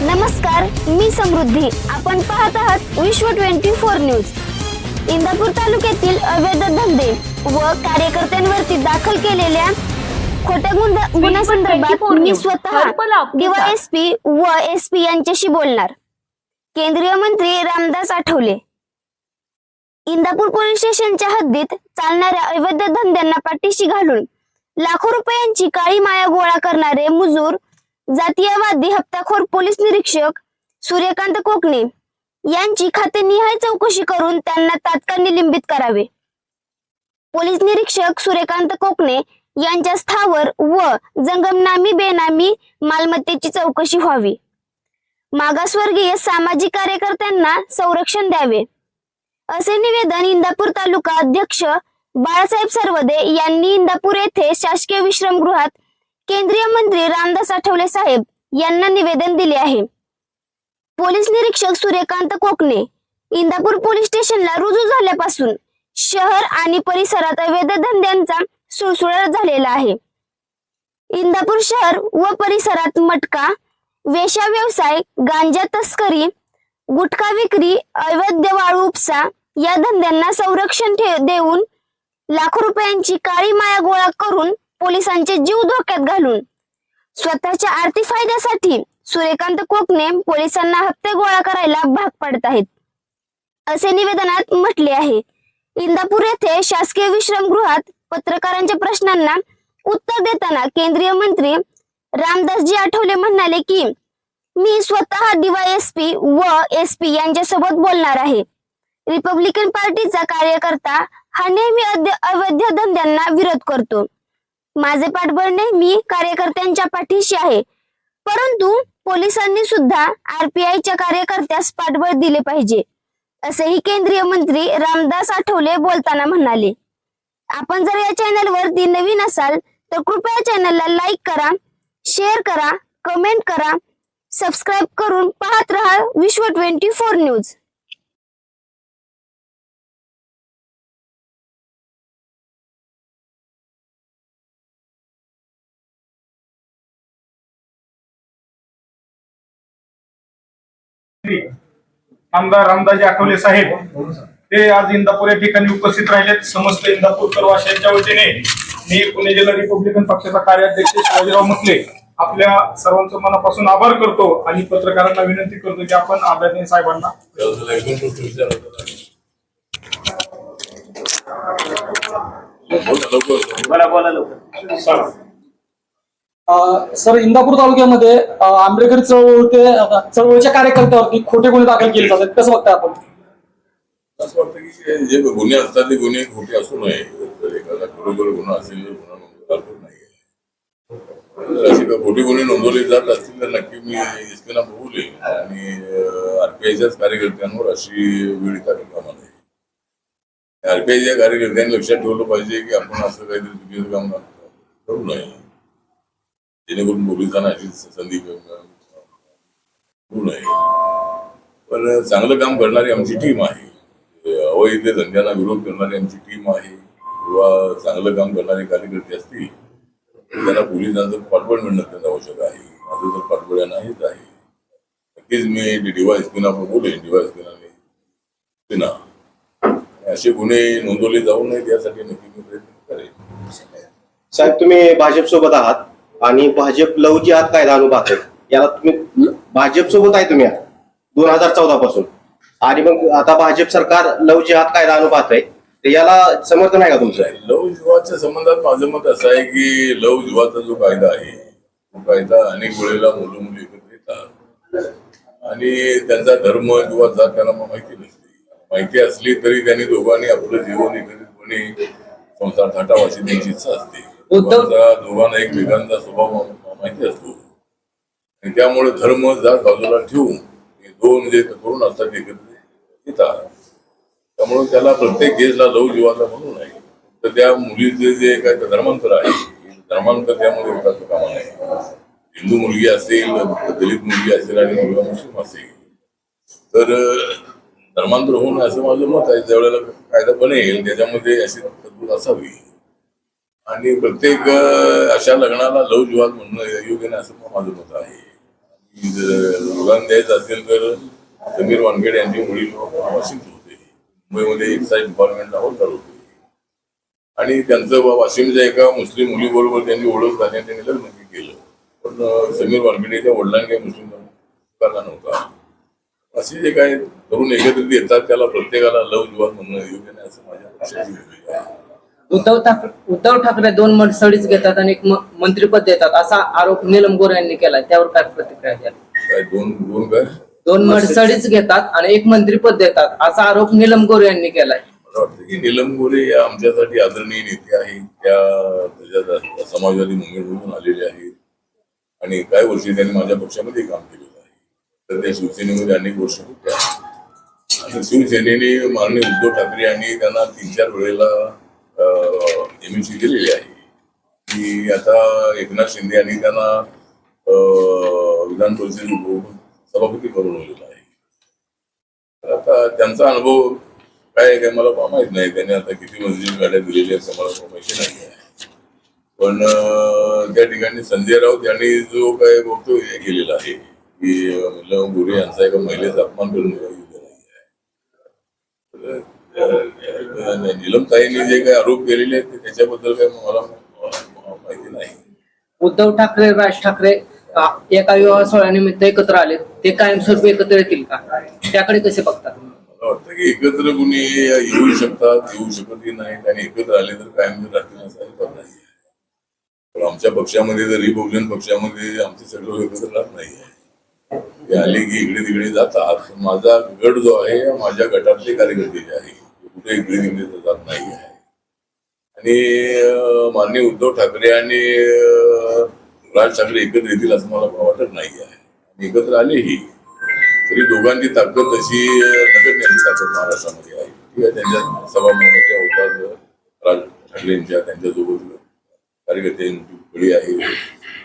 नमस्कार मी समृद्धी आपण पाहत आहात विश्व ट्वेंटी फोर न्यूज इंदापूर तालुक्यातील अवैध धंदे व कार्यकर्त्यांवरती दाखल केलेल्या खोट्या गुन्हा- गुन्ह्यासंदर्भात 24 मी न्यूज. स्वतः. डीवायएसपी व एसपी यांच्याशी बोलणार केंद्रीय मंत्री रामदास आठवले इंदापूर पोलीस स्टेशनच्या हद्दीत चालणाऱ्या अवैध धंद्यांना पाठीशी घालून लाखो रुपयांची काळी माया गोळा करणारे मुजूर जातीयवादी हप्ताखोर पोलीस निरीक्षक सूर्यकांत कोकणे यांची खातेनिहाय चौकशी करून त्यांना तात्काळ निलंबित करावे. पोलीस निरीक्षक सूर्यकांत कोकणे यांच्या स्थावर व जंगमनामी बेनामी मालमत्तेची चौकशी व्हावी. मागासवर्गीय सामाजिक कार्यकर्त्यांना संरक्षण द्यावे. असे निवेदन इंदापूर तालुका अध्यक्ष बाळासाहेब सर्वदे यांनी इंदापूर येथे शासकीय विश्रमगृहात केंद्रीय मंत्री रामदास आठवले साहेब यांना निवेदन दिले आहे. पोलीस निरीक्षक सूर्यकांत कोकणे इंदापूर पोलीस स्टेशनला रुजू झाल्यापासून शहर आणि परिसरात अवैध धंद्यांचा सुळसुळाट झालेला आहे. इंदापूर शहर व परिसरात मटका वेश्या व्यवसाय गांजा तस्करी गुटखा विक्री अवैध वाळू उपसा या धंद्यांना संरक्षण देऊन लाखो रुपयांची काळी माया गोळा करून पोलिसांचे जीव धोक्यात घालून. स्वतःच्या आर्थिक फायद्यासाठी सूर्यकांत कोकणे पोलिसांना हप्ते गोळा करायला भाग पाडत आहेत. असे निवेदनात म्हटले आहे. इंदापूर येथे शासकीय विश्रामगृहात पत्रकारांच्या प्रश्नांना उत्तर देताना केंद्रीय मंत्री रामदासजी आठवले म्हणाले की मी स्वतः डीवायएसपी व एसपी यांच्यासोबत बोलणार आहे. रिपब्लिकन पार्टीचा कार्यकर्ता हा नेहमी अवैध धंद्यांना विरोध करतो. माझे पाठबळ नेहमी कार्यकर्त्यांच्या पाठीशी आहे. परंतु पोलिसांनी सुद्धा आरपीआयच्या कार्यकर्त्यास पाठबळ दिले पाहिजे असेही केंद्रीय मंत्री रामदास आठवले बोलताना म्हणाले. आपण जर या चॅनलवरती नवीन असाल तर कृपया चॅनलला लाईक करा शेअर करा कमेंट करा सबस्क्राईब करून पाहत रहा विश्व ट्वेंटी फोर न्यूज. आमदार रामदाजी आठवले साहेब ते आज इंदापूर या ठिकाणी उपस्थित राहिलेत. समस्त इंदापूर प्रवाशांच्या वतीने मी पुणे जिल्हा रिपब्लिकन पक्षाचा कार्याध्यक्ष शिवाजीराव म्हटले आपल्या सर्वांचं मनापासून आभार करतो आणि पत्रकारांना विनंती करतो की आपण आदरणीय साहेबांना सांगा. अ, सर इंदापूर तालुक्यामध्ये आंबेडकरी चळवळ ते चळवळीच्या कार्यकर्त्यावरती खोटे गुन्हे दाखल केले जातात. कसं बघताय आपण? असं वाटतं की जे गुन्हे असतात ते गुन्हे खोटे असू नये. जर एखादा खरोखर गुन्हा असेल तर गुन्हा नोंदवला नाही. असे खोटे गुन्हे नोंदवले जात असतील तर नक्की मी एसपीना बोलले आणि आरपीआयच्याच कार्यकर्त्यांवर अशी वेळ येता कामा नये. आरपीआयच्या कार्यकर्त्यांनी लक्षात ठेवलं पाहिजे की आपण असं काहीतरी चुकीचं काम करू नये. जेणेकरून पोलिसांना संधी होऊ नये पण चांगलं काम करणारी आमची टीम आहे. म्हणजे अवैध धंद्यांना विरोध करणारी आमची टीम आहे. किंवा चांगलं काम करणारे कार्यकर्ते असतील त्यांना पोलिसांचं पाठबळ मिळणं त्यांना आवश्यक आहे. माझं तर पाठबळ नाहीच आहे. नक्कीच मी डीवायस पिना बोलेन. डीवायस पिना पिना असे गुन्हे नोंदवले जाऊ नयेत यासाठी नक्की मी प्रयत्न करेन. साहेब तुम्ही भाजप सोबत आहात. आणि भाजप लव जिहाद कायदा अनुभाग याला तुम्ही भाजप सोबत आहे तुम्ही दोन हजार चौदा पासून. आणि मग आता भाजप सरकार लव जिहाद कायदा अनुभाग आहे तर याला समर्थन आहे का तुमचं? लव विवाहाच्या संबंधात माझं मत असं आहे की लव विवाहाचा जो कायदा आहे तो कायदा अनेक वेळेला मुलं मुली एकत्र येतात आणि त्यांचा धर्म किंवा जात त्यांना माहिती नसते. माहिती असली तरी त्यांनी दोघांनी आपलं जीवन एकत्रितपणे संसार थाटावा त्यांची इच्छा असते. उद्धव- दोघांना एकमेकांचा स्वभाव माहिती असतो. आणि त्यामुळे धर्म जात बाजूला ठेवून दोन जे तरुण असतात एकत्र येतात. त्यामुळे त्याला प्रत्येक केसला जाऊ जीवाचा म्हणून आहे. तर त्या मुलीचे जे काय धर्मांतर आहे धर्मांतर त्यामध्ये होतात काम नाही हिंदू मुलगी असेल दलित मुलगी असेल आणि मुलगा मुस्लिम असेल. तर धर्मांतर होऊन असं माझं मत आहे. ज्या वेळेला कायदा बनेल त्याच्यामध्ये अशी तरतूद असावी. आणि प्रत्येक अशा लग्नाला लव जिवाद म्हणणं योग्य नाही असं माझं मत आहे. की द्यायचं असेल तर समीर वानखेड यांची मुली वाशिम होते. मुंबईमध्ये एक्साईज डिपार्टमेंटला होता होते. आणि त्यांचं बा- वाशिमच्या एका मुस्लिम मुलीबरोबर त्यांची ओळख झाली त्यांनी लग्न केलं. पण समीर वानखेडेच्या वडिलांनी काही मुस्लिम करणार नव्हता. असे जे काही तरुण एकत्रित येतात त्याला प्रत्येकाला लव जिवात म्हणणं योग्य नाही असं माझ्या आहे उद्धव ठाकरे उद्धव ठाकरे दोन मडसळीच घेतात आणि एक मंत्रिपद देतात असा आरोप नीलम गोरे यांनी केला त्यावर काय प्रतिक्रिया काय दोन दोन काय? दोन मडसळीच घेतात आणि एक मंत्रिपद देतात असा आरोप नीलम गोरे यांनी केलाय. मला वाटतं की नीलम गोरे या आमच्यासाठी आदरणीय नेते आहेत. त्या समाजवादी मुंबईमधून आलेले आहेत. आणि काही वर्षी त्यांनी माझ्या पक्षामध्ये काम केलेलं आहे. तर त्या शिवसेनेमध्ये अनेक वर्ष होत्या शिवसेनेने माननीय उद्धव ठाकरे यांनी त्यांना तीन चार वेळेला एम सी केलेली आहे. की आता एकनाथ शिंदे यांनी त्यांना विधान परिषद सभापती करून आहे. आता त्यांचा अनुभव काय काय मला माहीत नाही. त्यांनी आता किती मस्जिद गाड्या दिलेल्या आहेत मला माहिती नाही आहे. पण त्या ठिकाणी संजय राऊत यांनी जो काय बघतो हे केलेला आहे. की गुरु गोरे यांचा एका महिलेचा अपमान करून नाही आहे. नीलमताईंनी जे काही आरोप केलेले आहेत ते त्याच्याबद्दल काय मला माहिती नाही. उद्धव ठाकरे राज ठाकरे एका विवाह सोहळ्यानिमित्त एकत्र आले. ते कायमस्वरूपी एकत्र येतील का? त्याकडे कसे बघतात? मला वाटतं की एकत्र कुणी येऊ शकतात येऊ शकतही नाहीत आणि एकत्र आले तर कायम राहतील असं अजिबात नाही. पण आमच्या पक्षामध्ये जर रिपब्लिकन पक्षामध्ये आमचे सगळं एकत्र राहत नाही आहे. ते आले की इकडे तिकडे जातात माझा गट जो आहे माझ्या गटातले कार्यकर्ते जे आहे कुठेही कुठे दिलं जात नाही आहे आणि माननीय उद्धव ठाकरे आणि राज ठाकरे एकत्र येतील असं मला वाटत नाही आहे एकत्र आलेही तरी दोघांची ताकद तशी नगरण्याची ताकद महाराष्ट्रामध्ये आहे. ठीक आहे त्यांच्या सभा होतात राज ठाकरेंच्या त्यांच्यासोबत कार्यकर्त्यांची फळी आहे.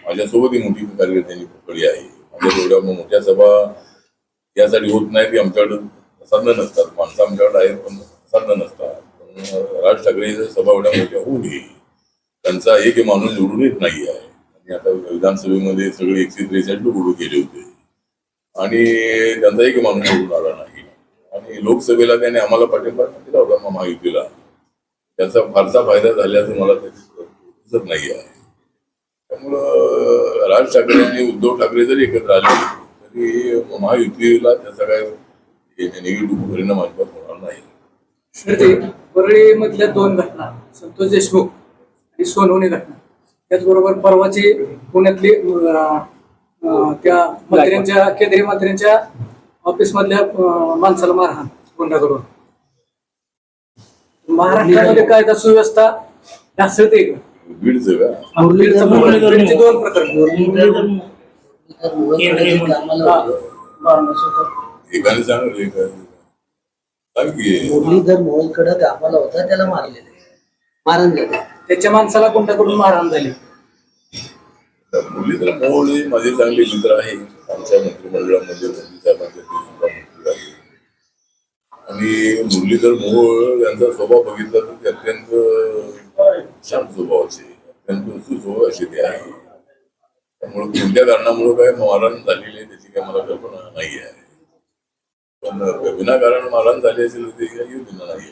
माझ्यासोबतही मोठी कार्यकर्त्यांची फळी आहे. माझ्या एवढ्या मोठ्या सभा यासाठी होत नाही की आमच्याकडं साधनं नसतात. माणसं आमच्याकडे आहेत पण साधनं नसतात. पण राज ठाकरे सभा एवढ्या मोठ्या होऊ नये. त्यांचा एक माणूस निवडून येत नाही आहे आणि आता विधानसभेमध्ये सगळे एकशे त्रेसष्ट लोक केले होते. आणि त्यांचा एक माणूस निवडून आला नाही. आणि लोकसभेला त्याने आम्हाला पाठिंबा दिला होता महायुतीला त्याचा फारसा फायदा झाल्याचं मला दिसत नाही आहे त्यामुळं राज ठाकरे आणि उद्धव ठाकरे जरी एकत्र आले तरी महायुतीला त्याचा काय निगेटिव्ह परिणाम अजिबात होणार नाही. तर ते परळी मधल्या दोन घटना संतोष देशमुख आणि सोनवणे घटना. त्याचबरोबर परवाची पुण्यातली त्या मंत्र्यांच्या केंद्रीय मंत्र्यांच्या ऑफिस मधल्या माणसाला मारहाण गुंडाकडून महाराष्ट्रामध्ये कायदा सुव्यवस्था ढासळते दोन प्रकरण. मुरलीधर मोहोळकडं कामाला होता त्याला मारलेले मारण झाले त्याच्या माणसाला गुंडाकडून मारहाण झाली मुरलीधर मोहोळ हे माझे चांगले मित्र आहे. आमच्या मंत्रिमंडळामध्ये आणि मुरलीधर मोहोळ यांचा स्वभाव बघितला तर ते अत्यंत शांत स्वभावाचे अत्यंत सुस्वभावाचे ते आहे. त्यामुळे कोणत्या कारणामुळे काय मारहाण झालेली आहे त्याची काय मला कल्पना नाही आहे पण विनाकारण मारहाण झाली असेल ते काही योग्य नाही.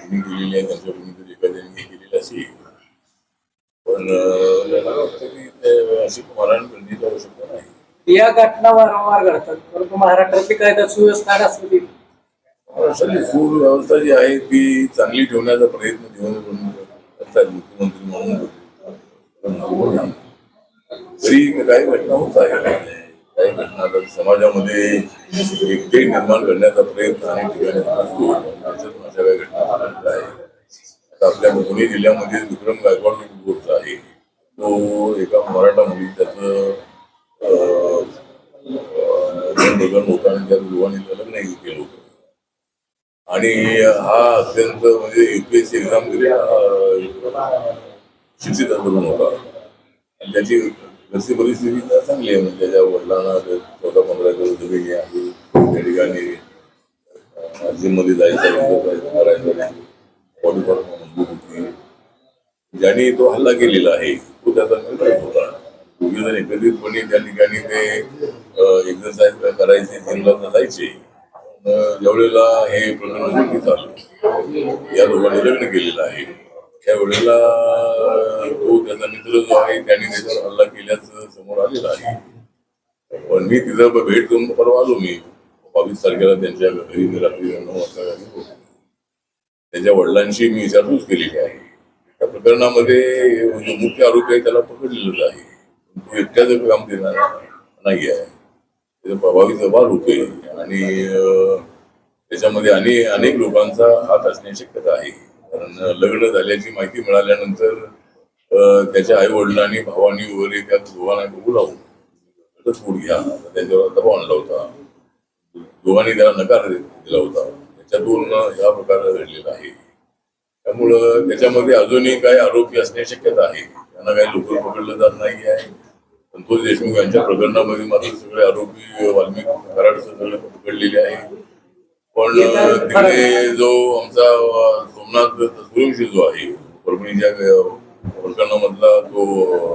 कुणी केलेली आहे त्यांच्या कुणीतरी एखाद्याने केलेली असेल. पण मला वाटतं की ते अशी मारहाण करण्याची आवश्यकता नाही. या घटना वारंवार घडतात. परंतु महाराष्ट्रातली कायदा सुव्यवस्था ढासळते महाराष्ट्रातली सुव्यवस्था जी आहे ती चांगली ठेवण्याचा प्रयत्न देवेंद्र करतात मुख्यमंत्री म्हणून. तरी काही घटना होत आहे घटना आता समाजामध्ये एकटे निर्माण करण्याचा प्रयत्न अनेक ठिकाणी असतो. त्याच्यात माझ्या काही घटना घडल्या आहे आता आपल्या पुणे जिल्ह्यामध्ये विक्रम गायकवाड गोष्ट आहे. तो एका मराठा मुली त्याचं लग्न होतं आणि त्या दोघांनी त्याचं लग्नही केलं होतं. आणि हा अत्यंत म्हणजे युपीएससी एक्झाम दिली शिक्षित तरुण होता. आणि त्याची घरची परिस्थिती चांगली आहे म्हणजे त्याच्या वडिलांना चौदा पंधरा एकर जमिनी आहे त्या ठिकाणी जिममध्ये जायचं करायचं बॉडी पार्ट मजबूत होती. ज्याने तो हल्ला केलेला आहे तो त्याचा निर्णय होता. दोघे जण एकत्रितपणे त्या ठिकाणी ते एक्सरसाइज करायचे जिमला जायचे. पण ज्यावेळेला हे प्रकरण चालू या दोघांनी लग्न केलेलं आहे. त्यावेळेला तो त्याचा मित्र जो आहे त्याने त्याच्यावर हल्ला केल्याचं समोर आलेलं आहे. पण मी तिथं भेट देऊन परवा आलो मी. बावीस तारखेला त्यांच्या घरी मी रात्री नऊ वाजता त्यांच्या त्याच्या वडिलांशी मी विचारपूस केलेली आहे. त्या प्रकरणामध्ये जो मुख्य आरोपी आहे त्याला पकडलेलं आहे. तो एकट्याचं काम देणार नाही आहे. त्याचे प्रभावी जबाब होते. आणि त्याच्यामध्ये अनेक अनेक लोकांचा हात असण्याची शक्यता आहे. लग्न झाल्याची माहिती मिळाल्यानंतर त्याच्या आई वडिलांनी भावानी वगैरे त्या दोघांना बोलावून घटस्फोट घ्या. त्याच्यावर दबाव आणला होता दोघांनी त्याला नकार दिला होता. त्याच्यातून हा प्रकार घडलेला आहे. त्यामुळं त्याच्यामध्ये अजूनही काही आरोपी असण्याची शक्यता आहे. त्यांना काही लोक पकडलं जात नाही आहे. संतोष देशमुख यांच्या प्रकरणामध्ये मात्र सगळे आरोपी वाल्मिक कराडचे सगळे पकडलेले आहे. पण तिकडे जो आमचा सोमनाथ सूर्यवंशी जो आहे. परभणीच्या अं, प्रकरणामधला तो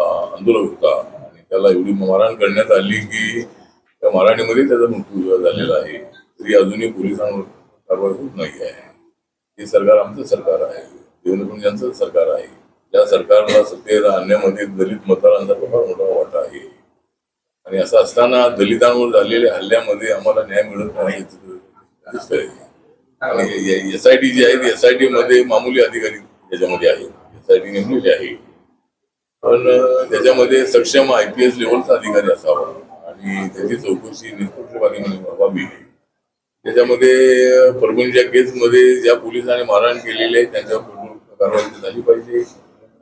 आंदोलक होता. आणि त्याला एवढी मारहाण करण्यात आली की त्या मारहाणीमध्ये त्याचा मृत्यू झालेला आहे. तरी अजूनही पोलिसांवर कारवाई होत नाही आहे. हे सरकार आमचं सरकार आहे. देवेंद्र फडणवीसांचं सरकार आहे. त्या सरकारला सत्तेत आणण्यामध्ये दलित मतदारांचा फार मोठा वाटा आहे. आणि असं असताना दलितांवर झालेल्या हल्ल्यामध्ये आम्हाला न्याय मिळत नाही याचं दिसतंय. आणि एस आय टी जी आहे एस आय टी मध्ये मामूली अधिकारी त्याच्यामध्ये आहे. एस आय टी नेमलेले आहे. पण त्याच्यामध्ये सक्षम आय पी एस लेवलचा अधिकारी असावा. आणि त्याची चौकशी निष्पक्षपातीपणे व्हावी. त्याच्यामध्ये परभणीच्या केसमध्ये ज्या पोलिसांनी मारहाण केलेली आहे त्यांच्यावर कारवाई झाली पाहिजे.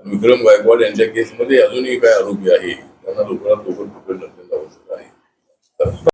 विक्रम गायकवाड यांच्या केसमध्ये अजूनही काय आरोपी आहे. त्यांना लवकरात लवकर पकडणं अत्यंत आवश्यक आहे.